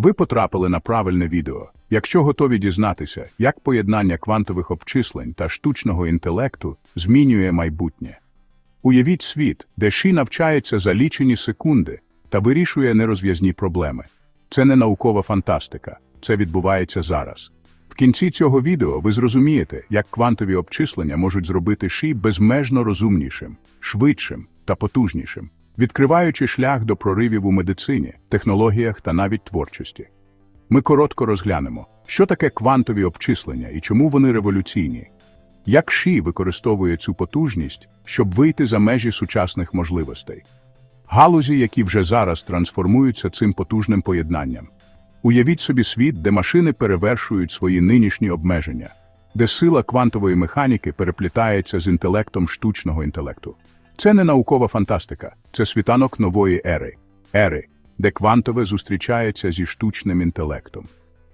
Ви потрапили на правильне відео. Якщо готові дізнатися, як поєднання квантових обчислень та штучного інтелекту змінює майбутнє. Уявіть світ, де Ші навчається за лічені секунди та вирішує нерозв'язні проблеми. Це не наукова фантастика, це відбувається зараз. В кінці цього відео ви зрозумієте, як квантові обчислення можуть зробити Ші безмежно розумнішим, швидшим та потужнішим, відкриваючи шлях до проривів у медицині, технологіях та навіть творчості. Ми коротко розглянемо, що таке квантові обчислення і чому вони революційні. Як Ші використовує цю потужність, щоб вийти за межі сучасних можливостей? Галузі, які вже зараз трансформуються цим потужним поєднанням. Уявіть собі світ, де машини перевершують свої нинішні обмеження, де сила квантової механіки переплітається з інтелектом штучного інтелекту. Це не наукова фантастика, це світанок нової ери, ери, де квантове зустрічається зі штучним інтелектом.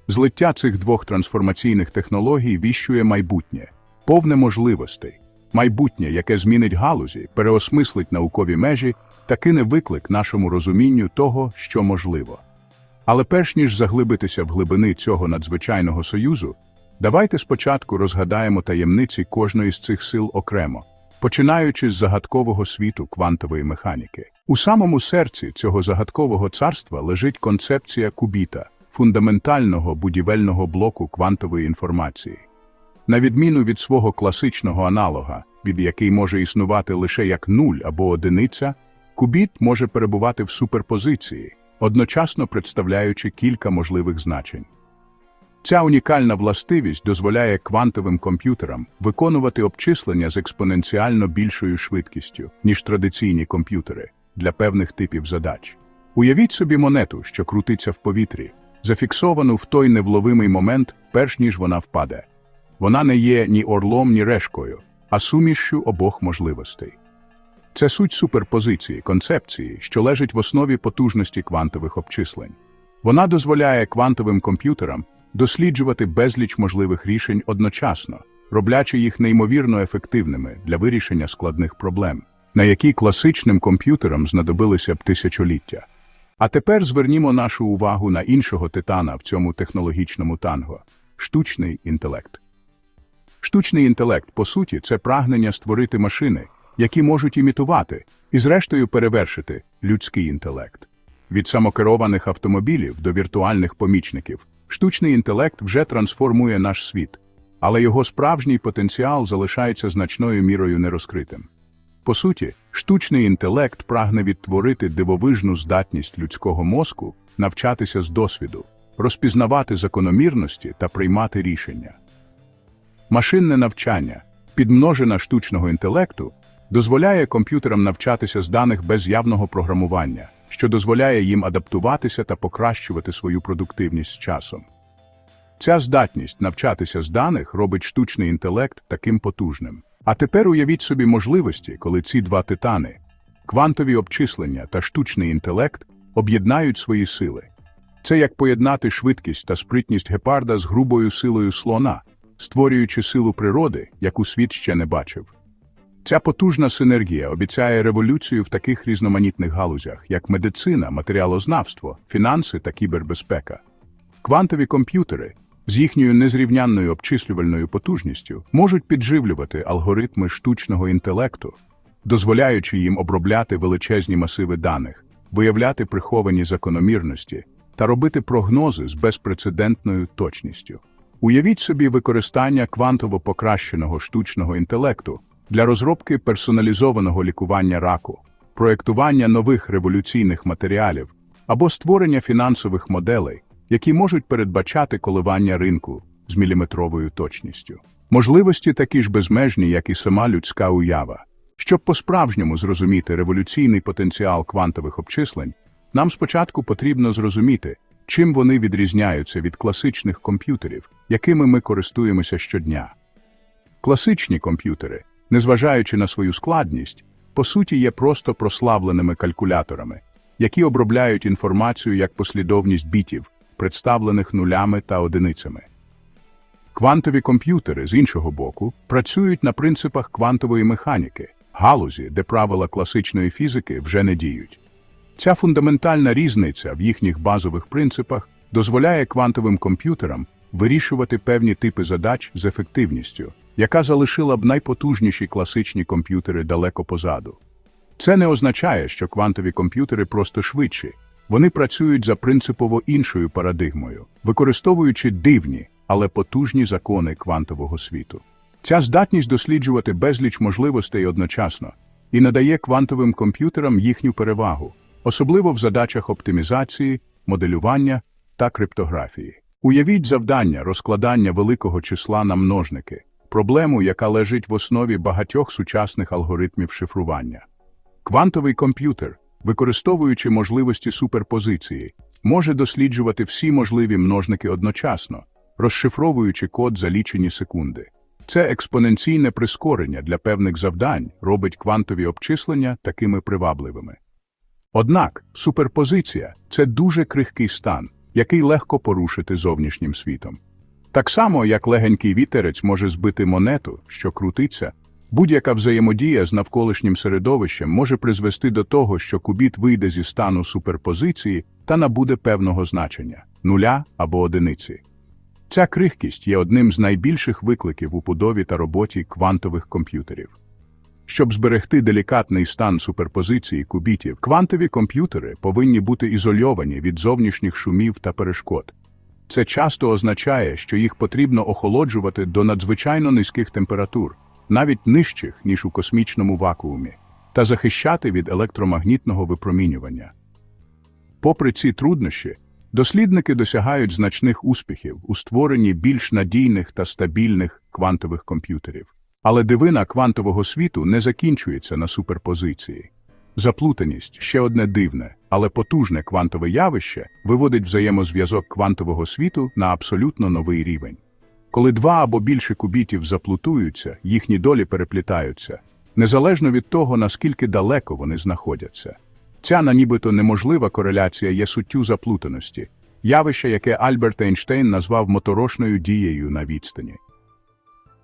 Злиття цих двох трансформаційних технологій віщує майбутнє, повне можливостей, майбутнє, яке змінить галузі, переосмислить наукові межі та кине виклик нашому розумінню того, що можливо. Але перш ніж заглибитися в глибини цього надзвичайного союзу, давайте спочатку розгадаємо таємниці кожної з цих сил окремо, починаючи з загадкового світу квантової механіки. У самому серці цього загадкового царства лежить концепція кубіта, фундаментального будівельного блоку квантової інформації. На відміну від свого класичного аналога, від який може існувати лише як нуль або одиниця, кубіт може перебувати в суперпозиції, одночасно представляючи кілька можливих значень. Ця унікальна властивість дозволяє квантовим комп'ютерам виконувати обчислення з експоненціально більшою швидкістю, ніж традиційні комп'ютери для певних типів задач. Уявіть собі монету, що крутиться в повітрі, зафіксовану в той невловимий момент, перш ніж вона впаде. Вона не є ні орлом, ні решкою, а сумішшю обох можливостей. Це суть суперпозиції, концепції, що лежить в основі потужності квантових обчислень. Вона дозволяє квантовим комп'ютерам досліджувати безліч можливих рішень одночасно, роблячи їх неймовірно ефективними для вирішення складних проблем, на які класичним комп'ютерам знадобилися б тисячоліття. А тепер звернімо нашу увагу на іншого титана в цьому технологічному танго штучний інтелект. Штучний інтелект, по суті, це прагнення створити машини, які можуть імітувати і, зрештою, перевершити людський інтелект. Від самокерованих автомобілів до віртуальних помічників штучний інтелект вже трансформує наш світ, але його справжній потенціал залишається значною мірою нерозкритим. По суті, штучний інтелект прагне відтворити дивовижну здатність людського мозку навчатися з досвіду, розпізнавати закономірності та приймати рішення. Машинне навчання, підмножена штучного інтелекту, дозволяє комп'ютерам навчатися з даних без явного програмування, що дозволяє їм адаптуватися та покращувати свою продуктивність з часом. Ця здатність навчатися з даних робить штучний інтелект таким потужним. А тепер уявіть собі можливості, коли ці два титани квантові обчислення та штучний інтелект об'єднають свої сили. Це як поєднати швидкість та спритність гепарда з грубою силою слона, створюючи силу природи, яку світ ще не бачив. Ця потужна синергія обіцяє революцію в таких різноманітних галузях, як медицина, матеріалознавство, фінанси та кібербезпека. Квантові комп'ютери з їхньою незрівнянною обчислювальною потужністю можуть підживлювати алгоритми штучного інтелекту, дозволяючи їм обробляти величезні масиви даних, виявляти приховані закономірності та робити прогнози з безпрецедентною точністю. Уявіть собі використання квантово покращеного штучного інтелекту для розробки персоналізованого лікування раку, проєктування нових революційних матеріалів або створення фінансових моделей, які можуть передбачати коливання ринку з міліметровою точністю. Можливості такі ж безмежні, як і сама людська уява. Щоб по-справжньому зрозуміти революційний потенціал квантових обчислень, нам спочатку потрібно зрозуміти, чим вони відрізняються від класичних комп'ютерів, якими ми користуємося щодня. Класичні комп'ютери, незважаючи на свою складність, по суті є просто прославленими калькуляторами, які обробляють інформацію як послідовність бітів, представлених нулями та одиницями. Квантові комп'ютери, з іншого боку, працюють на принципах квантової механіки, галузі, де правила класичної фізики вже не діють. Ця фундаментальна різниця в їхніх базових принципах дозволяє квантовим комп'ютерам вирішувати певні типи задач з ефективністю, яка залишила б найпотужніші класичні комп'ютери далеко позаду. Це не означає, що квантові комп'ютери просто швидші. Вони працюють за принципово іншою парадигмою, використовуючи дивні, але потужні закони квантового світу. Ця здатність досліджувати безліч можливостей одночасно і надає квантовим комп'ютерам їхню перевагу, особливо в задачах оптимізації, моделювання та криптографії. Уявіть завдання розкладання великого числа на множники, проблему, яка лежить в основі багатьох сучасних алгоритмів шифрування. Квантовий комп'ютер, використовуючи можливості суперпозиції, може досліджувати всі можливі множники одночасно, розшифровуючи код за лічені секунди. Це експоненційне прискорення для певних завдань робить квантові обчислення такими привабливими. Однак суперпозиція це дуже крихкий стан, який легко порушити зовнішнім світом. Так само, як легенький вітерець може збити монету, що крутиться, будь-яка взаємодія з навколишнім середовищем може призвести до того, що кубіт вийде зі стану суперпозиції та набуде певного значення нуля або одиниці. Ця крихкість є одним з найбільших викликів у будові та роботі квантових комп'ютерів. Щоб зберегти делікатний стан суперпозиції кубітів, квантові комп'ютери повинні бути ізольовані від зовнішніх шумів та перешкод. Це часто означає, що їх потрібно охолоджувати до надзвичайно низьких температур, навіть нижчих, ніж у космічному вакуумі, та захищати від електромагнітного випромінювання. Попри ці труднощі, дослідники досягають значних успіхів у створенні більш надійних та стабільних квантових комп'ютерів. Але дивина квантового світу не закінчується на суперпозиції. Заплутаність ще одне дивне, але потужне квантове явище виводить взаємозв'язок квантового світу на абсолютно новий рівень. Коли два або більше кубітів заплутуються, їхні долі переплітаються, незалежно від того, наскільки далеко вони знаходяться. Ця на нібито неможлива кореляція є суттю заплутаності, явище, яке Альберт Ейнштейн назвав моторошною дією на відстані.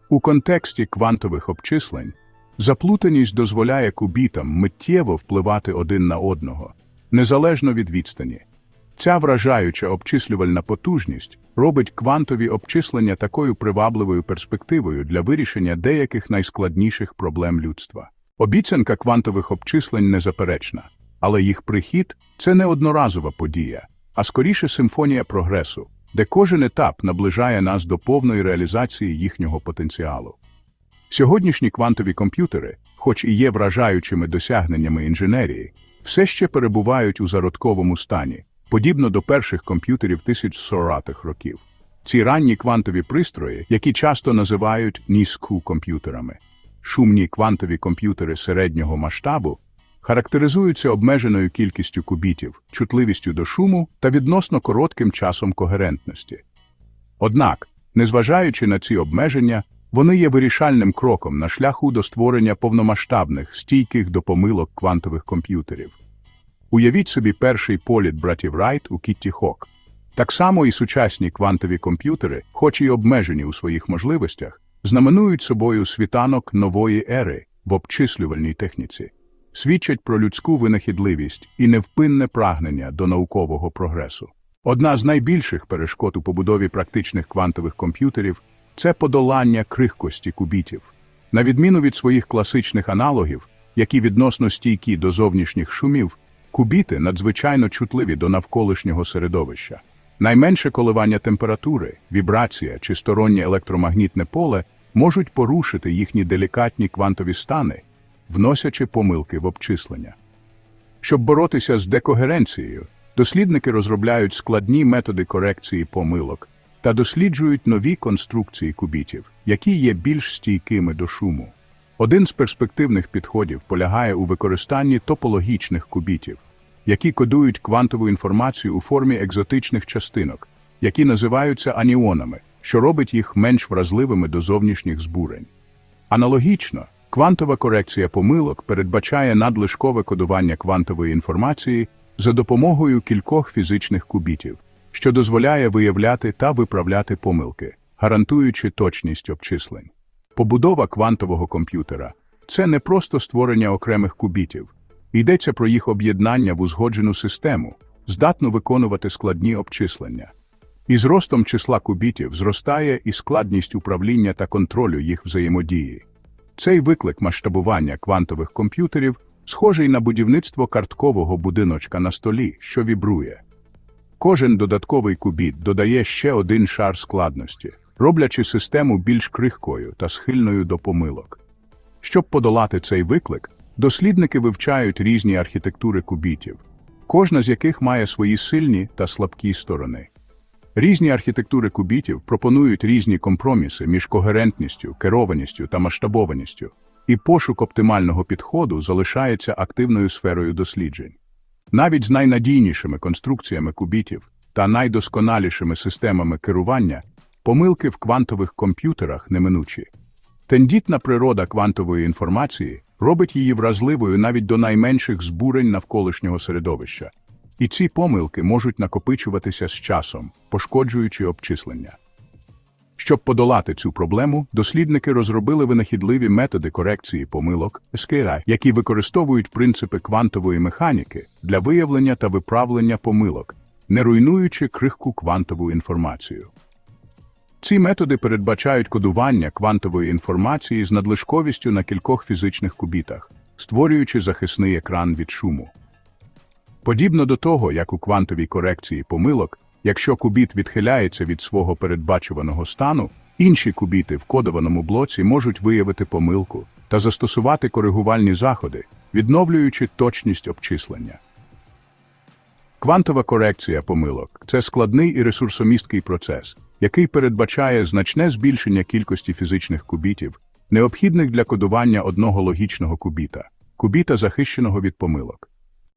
У контексті квантових обчислень заплутаність дозволяє кубітам миттєво впливати один на одного, незалежно від відстані. Ця вражаюча обчислювальна потужність робить квантові обчислення такою привабливою перспективою для вирішення деяких найскладніших проблем людства. Обіцянка квантових обчислень незаперечна, але їх прихід це не одноразова подія, а скоріше симфонія прогресу, де кожен етап наближає нас до повної реалізації їхнього потенціалу. Сьогоднішні квантові комп'ютери, хоч і є вражаючими досягненнями інженерії, все ще перебувають у зародковому стані, подібно до перших комп'ютерів 1400-х років. Ці ранні квантові пристрої, які часто називають низьку комп'ютерами, шумні квантові комп'ютери середнього масштабу, характеризуються обмеженою кількістю кубітів, чутливістю до шуму та відносно коротким часом когерентності. Однак, незважаючи на ці обмеження, вони є вирішальним кроком на шляху до створення повномасштабних, стійких до помилок квантових комп'ютерів. Уявіть собі перший політ братів Райт у Кітті Хок. Так само і сучасні квантові комп'ютери, хоч і обмежені у своїх можливостях, знаменують собою світанок нової ери в обчислювальній техніці, свідчать про людську винахідливість і невпинне прагнення до наукового прогресу. Одна з найбільших перешкод у побудові практичних квантових комп'ютерів це подолання крихкості кубітів. На відміну від своїх класичних аналогів, які відносно стійкі до зовнішніх шумів, кубіти надзвичайно чутливі до навколишнього середовища. Найменше коливання температури, вібрація чи стороннє електромагнітне поле можуть порушити їхні делікатні квантові стани, вносячи помилки в обчислення. Щоб боротися з декогеренцією, дослідники розробляють складні методи корекції помилок та досліджують нові конструкції кубітів, які є більш стійкими до шуму. Один з перспективних підходів полягає у використанні топологічних кубітів, які кодують квантову інформацію у формі екзотичних частинок, які називаються аніонами, що робить їх менш вразливими до зовнішніх збурень. Аналогічно, квантова корекція помилок передбачає надлишкове кодування квантової інформації за допомогою кількох фізичних кубітів, що дозволяє виявляти та виправляти помилки, гарантуючи точність обчислень. Побудова квантового комп'ютера це не просто створення окремих кубітів, йдеться про їх об'єднання в узгоджену систему, здатну виконувати складні обчислення. Із ростом числа кубітів зростає і складність управління та контролю їх взаємодії. Цей виклик масштабування квантових комп'ютерів схожий на будівництво карткового будиночка на столі, що вібрує. Кожен додатковий кубіт додає ще один шар складності, роблячи систему більш крихкою та схильною до помилок. Щоб подолати цей виклик, дослідники вивчають різні архітектури кубітів, кожна з яких має свої сильні та слабкі сторони. Різні архітектури кубітів пропонують різні компроміси між когерентністю, керованістю та масштабованістю, і пошук оптимального підходу залишається активною сферою досліджень. Навіть з найнадійнішими конструкціями кубітів та найдосконалішими системами керування помилки в квантових комп'ютерах неминучі. Тендітна природа квантової інформації робить її вразливою навіть до найменших збурень навколишнього середовища, і ці помилки можуть накопичуватися з часом, пошкоджуючи обчислення. Щоб подолати цю проблему, дослідники розробили винахідливі методи корекції помилок SKI, які використовують принципи квантової механіки для виявлення та виправлення помилок, не руйнуючи крихку квантову інформацію. Ці методи передбачають кодування квантової інформації з надлишковістю на кількох фізичних кубітах, створюючи захисний екран від шуму. Подібно до того, як у квантовій корекції помилок, якщо кубіт відхиляється від свого передбачуваного стану, інші кубіти в кодованому блоці можуть виявити помилку та застосувати коригувальні заходи, відновлюючи точність обчислення. Квантова корекція помилок це складний і ресурсомісткий процес, який передбачає значне збільшення кількості фізичних кубітів, необхідних для кодування одного логічного кубіта, кубіта захищеного від помилок.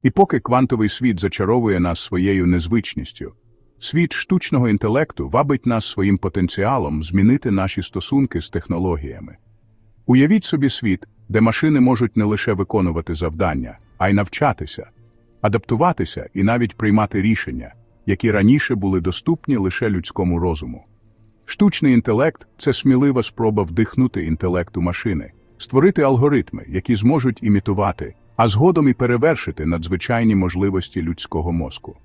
І поки квантовий світ зачаровує нас своєю незвичністю, світ штучного інтелекту вабить нас своїм потенціалом змінити наші стосунки з технологіями. Уявіть собі світ, де машини можуть не лише виконувати завдання, а й навчатися, адаптуватися і навіть приймати рішення, які раніше були доступні лише людському розуму. Штучний інтелект це смілива спроба вдихнути інтелект у машини, створити алгоритми, які зможуть імітувати, а згодом і перевершити надзвичайні можливості людського мозку.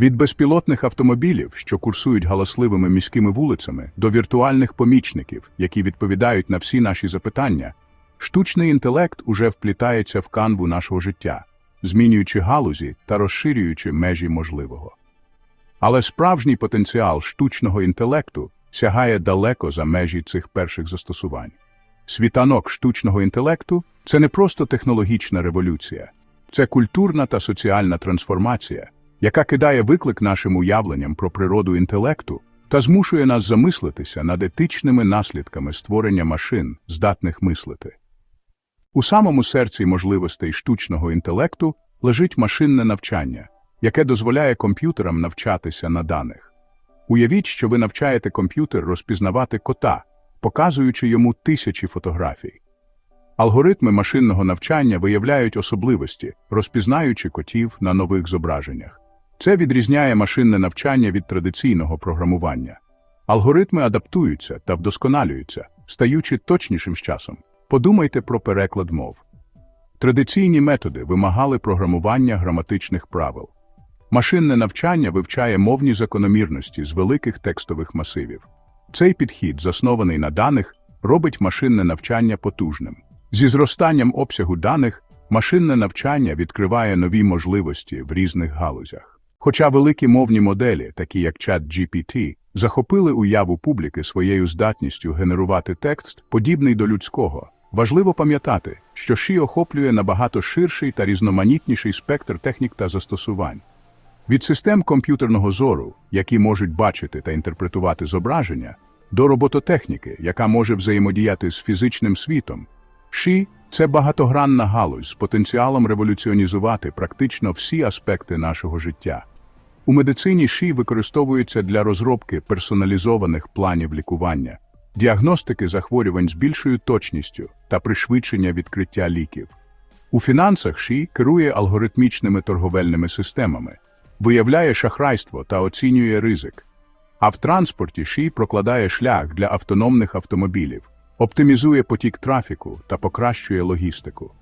Від безпілотних автомобілів, що курсують галасливими міськими вулицями, до віртуальних помічників, які відповідають на всі наші запитання, штучний інтелект уже вплітається в канву нашого життя, змінюючи галузі та розширюючи межі можливого. Але справжній потенціал штучного інтелекту сягає далеко за межі цих перших застосувань. Світанок штучного інтелекту це не просто технологічна революція, це культурна та соціальна трансформація, яка кидає виклик нашим уявленням про природу інтелекту та змушує нас замислитися над етичними наслідками створення машин, здатних мислити. У самому серці можливостей штучного інтелекту лежить машинне навчання, яке дозволяє комп'ютерам навчатися на даних. Уявіть, що ви навчаєте комп'ютер розпізнавати кота, показуючи йому тисячі фотографій. Алгоритми машинного навчання виявляють особливості, розпізнаючи котів на нових зображеннях. Це відрізняє машинне навчання від традиційного програмування. Алгоритми адаптуються та вдосконалюються, стаючи точнішим з часом. Подумайте про переклад мов. Традиційні методи вимагали програмування граматичних правил. Машинне навчання вивчає мовні закономірності з великих текстових масивів. Цей підхід, заснований на даних, робить машинне навчання потужним. Зі зростанням обсягу даних машинне навчання відкриває нові можливості в різних галузях. Хоча великі мовні моделі, такі як ChatGPT, захопили уяву публіки своєю здатністю генерувати текст, подібний до людського, важливо пам'ятати, що Ші охоплює набагато ширший та різноманітніший спектр технік та застосувань. Від систем комп'ютерного зору, які можуть бачити та інтерпретувати зображення, до робототехніки, яка може взаємодіяти з фізичним світом, Ші це багатогранна галузь з потенціалом революціонізувати практично всі аспекти нашого життя. У медицині Ші використовується для розробки персоналізованих планів лікування, діагностики захворювань з більшою точністю та пришвидшення відкриття ліків. У фінансах Ші керує алгоритмічними торговельними системами, виявляє шахрайство та оцінює ризик. А в транспорті Ші прокладає шлях для автономних автомобілів, оптимізує потік трафіку та покращує логістику.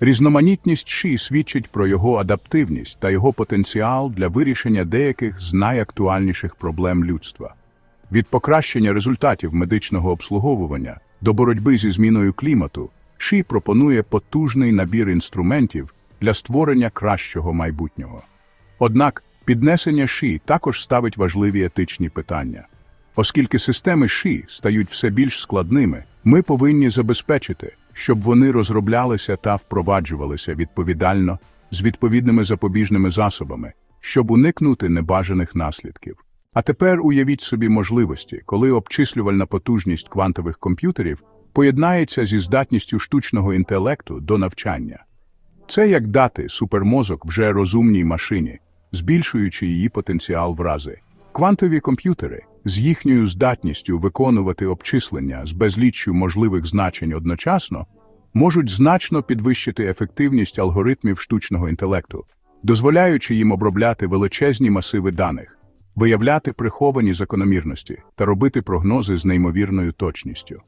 Різноманітність ШІ свідчить про його адаптивність та його потенціал для вирішення деяких з найактуальніших проблем людства. Від покращення результатів медичного обслуговування до боротьби зі зміною клімату, ШІ пропонує потужний набір інструментів для створення кращого майбутнього. Однак піднесення ШІ також ставить важливі етичні питання. Оскільки системи ШІ стають все більш складними, ми повинні забезпечити, щоб вони розроблялися та впроваджувалися відповідально з відповідними запобіжними засобами, щоб уникнути небажаних наслідків. А тепер уявіть собі можливості, коли обчислювальна потужність квантових комп'ютерів поєднається зі здатністю штучного інтелекту до навчання. Це як дати супермозок вже розумній машині, збільшуючи її потенціал в рази. Квантові комп'ютери з їхньою здатністю виконувати обчислення з безліччю можливих значень одночасно можуть значно підвищити ефективність алгоритмів штучного інтелекту, дозволяючи їм обробляти величезні масиви даних, виявляти приховані закономірності та робити прогнози з неймовірною точністю.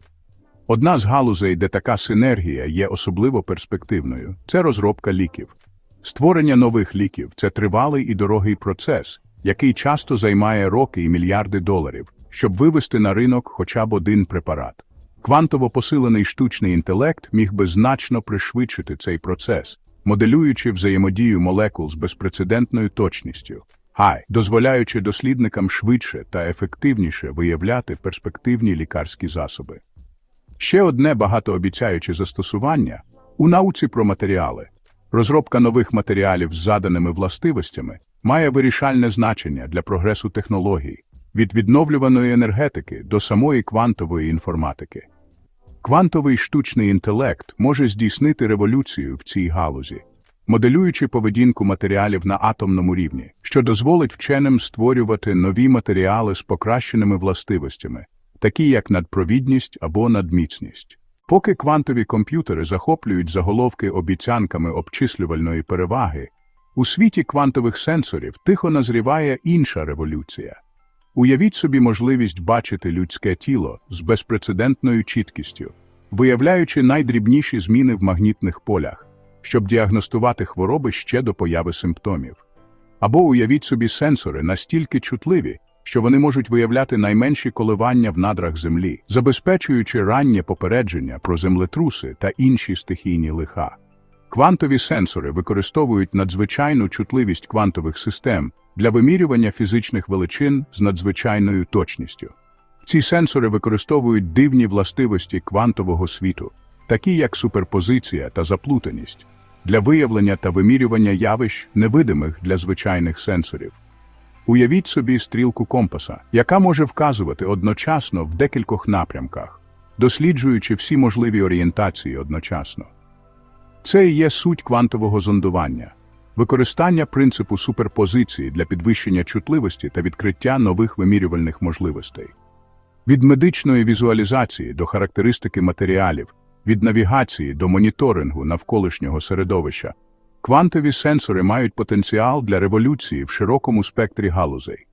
Одна з галузей, де така синергія є особливо перспективною, це розробка ліків. Створення нових ліків це тривалий і дорогий процес, який часто займає роки і мільярди доларів, щоб вивести на ринок хоча б один препарат. Квантово посилений штучний інтелект міг би значно пришвидшити цей процес, моделюючи взаємодію молекул з безпрецедентною точністю, гай, дозволяючи дослідникам швидше та ефективніше виявляти перспективні лікарські засоби. Ще одне багатообіцяюче застосування у науці про матеріали. Розробка нових матеріалів з заданими властивостями має вирішальне значення для прогресу технологій від відновлюваної енергетики до самої квантової інформатики. Квантовий штучний інтелект може здійснити революцію в цій галузі, моделюючи поведінку матеріалів на атомному рівні, що дозволить вченим створювати нові матеріали з покращеними властивостями, такі як надпровідність або надміцність. Поки квантові комп'ютери захоплюють заголовки обіцянками обчислювальної переваги, у світі квантових сенсорів тихо назріває інша революція. Уявіть собі можливість бачити людське тіло з безпрецедентною чіткістю, виявляючи найдрібніші зміни в магнітних полях, щоб діагностувати хвороби ще до появи симптомів. Або уявіть собі сенсори настільки чутливі, що вони можуть виявляти найменші коливання в надрах Землі, забезпечуючи раннє попередження про землетруси та інші стихійні лиха. Квантові сенсори використовують надзвичайну чутливість квантових систем для вимірювання фізичних величин з надзвичайною точністю. Ці сенсори використовують дивні властивості квантового світу, такі як суперпозиція та заплутаність, для виявлення та вимірювання явищ, невидимих для звичайних сенсорів. Уявіть собі стрілку компаса, яка може вказувати одночасно в декількох напрямках, досліджуючи всі можливі орієнтації одночасно. Це і є суть квантового зондування, використання принципу суперпозиції для підвищення чутливості та відкриття нових вимірювальних можливостей. Від медичної візуалізації до характеристики матеріалів, від навігації до моніторингу навколишнього середовища, квантові сенсори мають потенціал для революції в широкому спектрі галузей,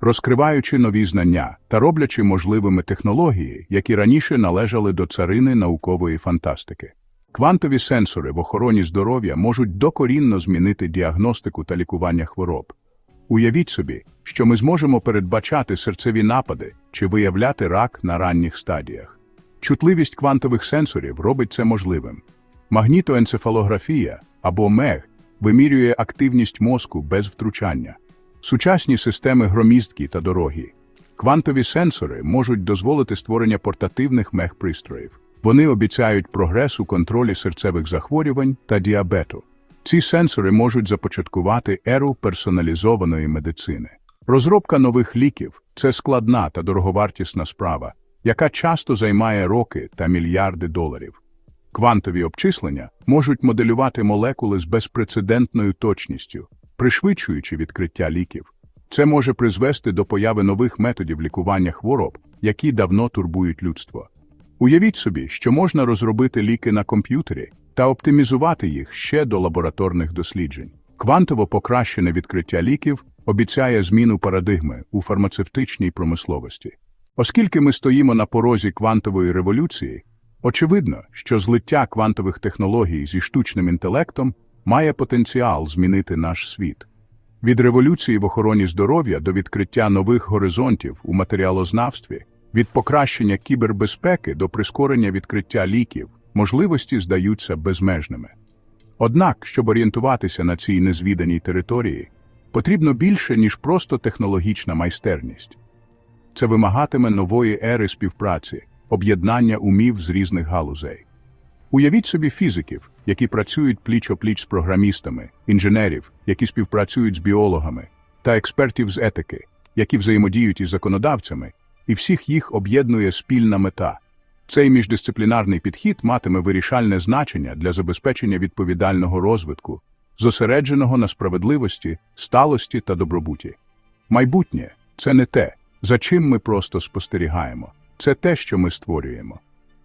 розкриваючи нові знання та роблячи можливими технології, які раніше належали до царини наукової фантастики. Квантові сенсори в охороні здоров'я можуть докорінно змінити діагностику та лікування хвороб. Уявіть собі, що ми зможемо передбачати серцеві напади чи виявляти рак на ранніх стадіях. Чутливість квантових сенсорів робить це можливим. Магнітоенцефалографія або МЕГ вимірює активність мозку без втручання. Сучасні системи громіздкі та дорогі. Квантові сенсори можуть дозволити створення портативних мег-пристроїв. Вони обіцяють прогрес у контролі серцевих захворювань та діабету. Ці сенсори можуть започаткувати еру персоналізованої медицини. Розробка нових ліків це складна та дороговартісна справа, яка часто займає роки та мільярди доларів. Квантові обчислення можуть моделювати молекули з безпрецедентною точністю, пришвидшуючи відкриття ліків. Це може призвести до появи нових методів лікування хвороб, які давно турбують людство. Уявіть собі, що можна розробити ліки на комп'ютері та оптимізувати їх ще до лабораторних досліджень. Квантово покращене відкриття ліків обіцяє зміну парадигми у фармацевтичній промисловості. Оскільки ми стоїмо на порозі квантової революції, Очевидно, що злиття квантових технологій зі штучним інтелектом має потенціал змінити наш світ. Від революції в охороні здоров'я до відкриття нових горизонтів у матеріалознавстві, від покращення кібербезпеки до прискорення відкриття ліків, можливості здаються безмежними. Однак, щоб орієнтуватися на цій незвіданій території, потрібно більше, ніж просто технологічна майстерність. Це вимагатиме нової ери співпраці, об'єднання умів з різних галузей. Уявіть собі фізиків, які працюють пліч-опліч з програмістами, інженерів, які співпрацюють з біологами, та експертів з етики, які взаємодіють із законодавцями, і всіх їх об'єднує спільна мета. Цей міждисциплінарний підхід матиме вирішальне значення для забезпечення відповідального розвитку, зосередженого на справедливості, сталості та добробуті. Майбутнє це не те, за чим ми просто спостерігаємо, це те, що ми створюємо.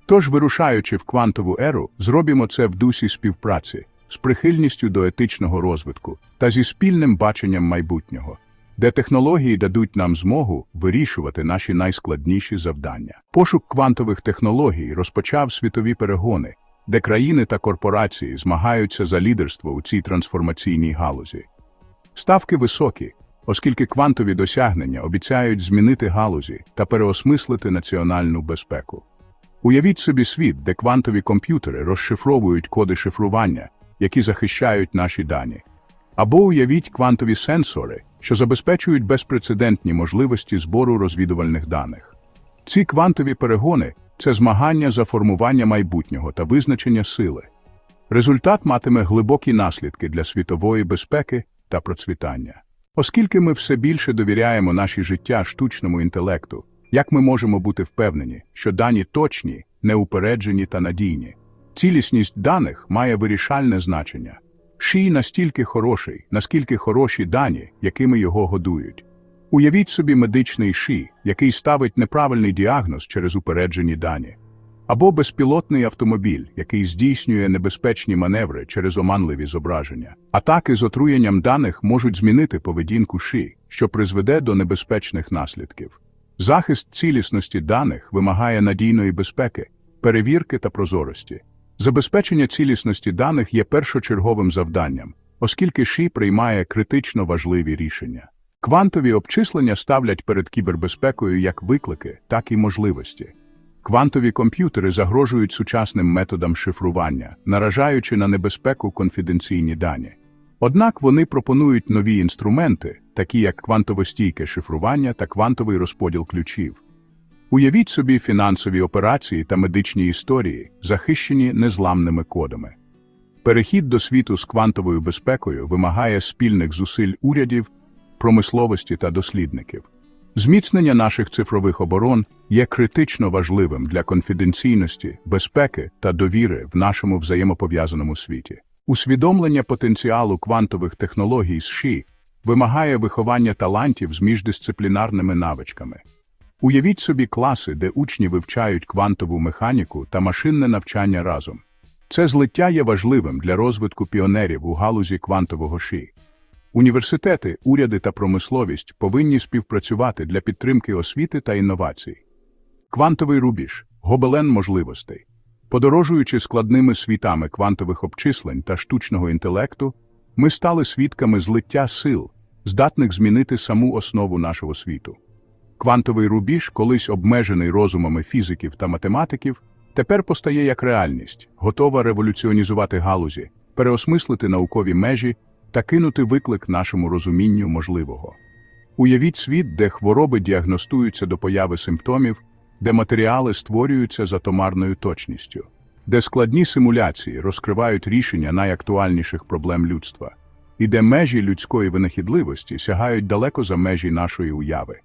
Тож, вирушаючи в квантову еру, зробімо це в дусі співпраці, з прихильністю до етичного розвитку та зі спільним баченням майбутнього, де технології дадуть нам змогу вирішувати наші найскладніші завдання. Пошук квантових технологій розпочав світові перегони, де країни та корпорації змагаються за лідерство у цій трансформаційній галузі. Ставки високі, оскільки квантові досягнення обіцяють змінити галузі та переосмислити національну безпеку. Уявіть собі світ, де квантові комп'ютери розшифровують коди шифрування, які захищають наші дані. Або уявіть квантові сенсори, що забезпечують безпрецедентні можливості збору розвідувальних даних. Ці квантові перегони це змагання за формування майбутнього та визначення сили. Результат матиме глибокі наслідки для світової безпеки та процвітання. Оскільки ми все більше довіряємо наші життя штучному інтелекту, як ми можемо бути впевнені, що дані точні, неупереджені та надійні? Цілісність даних має вирішальне значення. Шій настільки хороший, наскільки хороші дані, якими його годують. Уявіть собі медичний ші, який ставить неправильний діагноз через упереджені дані. Або безпілотний автомобіль, який здійснює небезпечні маневри через оманливі зображення. Атаки з отруєнням даних можуть змінити поведінку ши, що призведе до небезпечних наслідків. Захист цілісності даних вимагає надійної безпеки, перевірки та прозорості. Забезпечення цілісності даних є першочерговим завданням, оскільки ШІ приймає критично важливі рішення. Квантові обчислення ставлять перед кібербезпекою як виклики, так і можливості. Квантові комп'ютери загрожують сучасним методам шифрування, наражаючи на небезпеку конфіденційні дані. Однак вони пропонують нові інструменти, такі як квантовостійке шифрування та квантовий розподіл ключів. Уявіть собі фінансові операції та медичні історії, захищені незламними кодами. Перехід до світу з квантовою безпекою вимагає спільних зусиль урядів, промисловості та дослідників. Зміцнення наших цифрових оборон є критично важливим для конфіденційності, безпеки та довіри в нашому взаємопов'язаному світі. Усвідомлення потенціалу квантових технологій СШІ вимагає виховання талантів з міждисциплінарними навичками. Уявіть собі класи, де учні вивчають квантову механіку та машинне навчання разом. Це злиття є важливим для розвитку піонерів у галузі квантового ШІ. Університети, уряди та промисловість повинні співпрацювати для підтримки освіти та інновацій. Квантовий рубіж гобелен можливостей. Подорожуючи складними світами квантових обчислень та штучного інтелекту, ми стали свідками злиття сил, здатних змінити саму основу нашого світу. Квантовий рубіж, колись обмежений розумами фізиків та математиків, тепер постає як реальність, готова революціонізувати галузі, переосмислити наукові межі та кинути виклик нашому розумінню можливого. Уявіть світ, де хвороби діагностуються до появи симптомів, де матеріали створюються за томарною точністю, де складні симуляції розкривають рішення найактуальніших проблем людства, і де межі людської винахідливості сягають далеко за межі нашої уяви.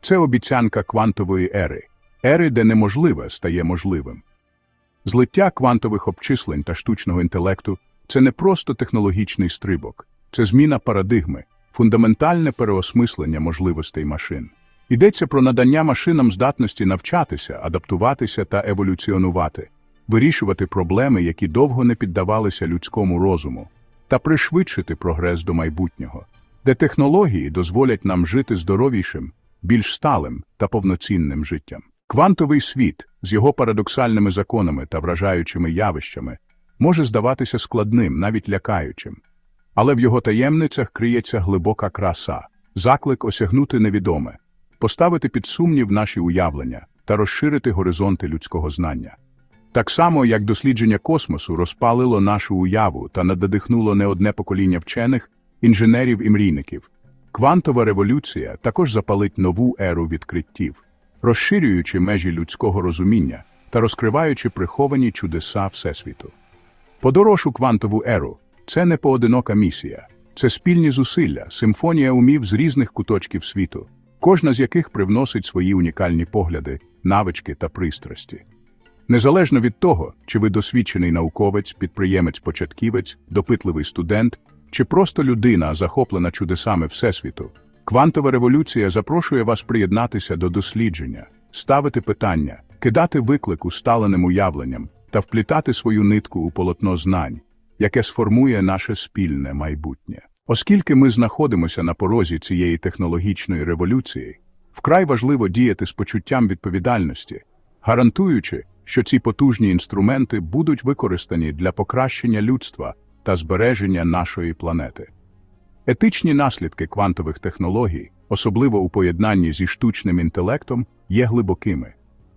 Це обіцянка квантової ери, ери, де неможливе стає можливим. Злиття квантових обчислень та штучного інтелекту це не просто технологічний стрибок, це зміна парадигми, фундаментальне переосмислення можливостей машин. Йдеться про надання машинам здатності навчатися, адаптуватися та еволюціонувати, вирішувати проблеми, які довго не піддавалися людському розуму, та пришвидшити прогрес до майбутнього, де технології дозволять нам жити здоровішим, більш сталим та повноцінним життям. Квантовий світ з його парадоксальними законами та вражаючими явищами може здаватися складним, навіть лякаючим. Але в його таємницях криється глибока краса, заклик осягнути невідоме, поставити під сумнів наші уявлення та розширити горизонти людського знання. Так само, як дослідження космосу розпалило нашу уяву та надихнуло не одне покоління вчених, інженерів і мрійників, квантова революція також запалить нову еру відкриттів, розширюючи межі людського розуміння та розкриваючи приховані чудеса Всесвіту. Подорож у квантову еру це не поодинока місія, це спільні зусилля, симфонія умів з різних куточків світу, кожна з яких привносить свої унікальні погляди, навички та пристрасті. Незалежно від того, чи ви досвідчений науковець, підприємець-початківець, допитливий студент, чи просто людина, захоплена чудесами Всесвіту, квантова революція запрошує вас приєднатися до дослідження, ставити питання, кидати виклик усталеним уявленням та вплітати свою нитку у полотно знань, яке сформує наше спільне майбутнє. Оскільки ми знаходимося на порозі цієї технологічної революції, вкрай важливо діяти з почуттям відповідальності, гарантуючи, що ці потужні інструменти будуть використані для покращення людства та збереження нашої планети. Етичні наслідки квантових технологій, особливо у поєднанні зі штучним інтелектом, є глибокими.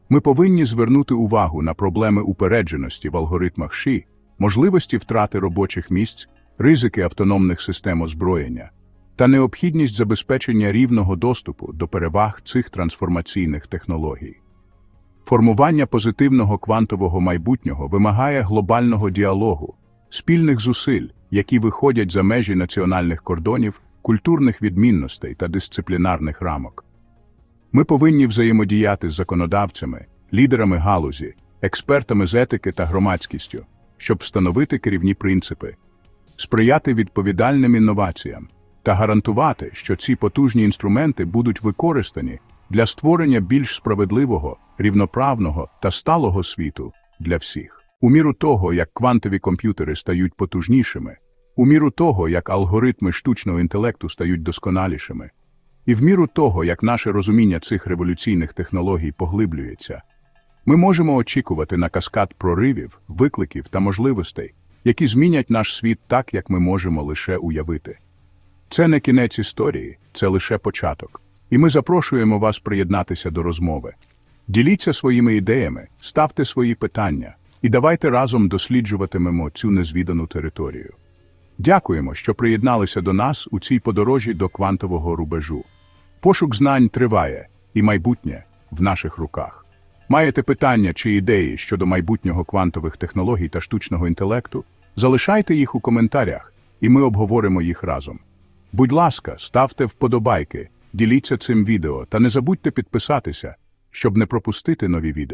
Ми повинні звернути увагу на проблеми упередженості в алгоритмах ШІ, можливості втрати робочих місць, ризики автономних систем озброєння та необхідність забезпечення рівного доступу до переваг цих трансформаційних технологій. Формування позитивного квантового майбутнього вимагає глобального діалогу, спільних зусиль, які виходять за межі національних кордонів, культурних відмінностей та дисциплінарних рамок. Ми повинні взаємодіяти з законодавцями, лідерами галузі, експертами з етики та громадськістю, щоб встановити керівні принципи, сприяти відповідальним інноваціям та гарантувати, що ці потужні інструменти будуть використані для створення більш справедливого, рівноправного та сталого світу для всіх. У міру того, як квантові комп'ютери стають потужнішими, у міру того, як алгоритми штучного інтелекту стають досконалішими, і в міру того, як наше розуміння цих революційних технологій поглиблюється, ми можемо очікувати на каскад проривів, викликів та можливостей, які змінять наш світ так, як ми можемо лише уявити. Це не кінець історії, це лише початок. І ми запрошуємо вас приєднатися до розмови. Діліться своїми ідеями, ставте свої питання і давайте разом досліджуватимемо цю незвідану територію. Дякуємо, що приєдналися до нас у цій подорожі до квантового рубежу. Пошук знань триває, і майбутнє в наших руках. Маєте питання чи ідеї щодо майбутнього квантових технологій та штучного інтелекту? Залишайте їх у коментарях, і ми обговоримо їх разом. Будь ласка, ставте вподобайки, діліться цим відео та не забудьте підписатися, щоб не пропустити нові відео.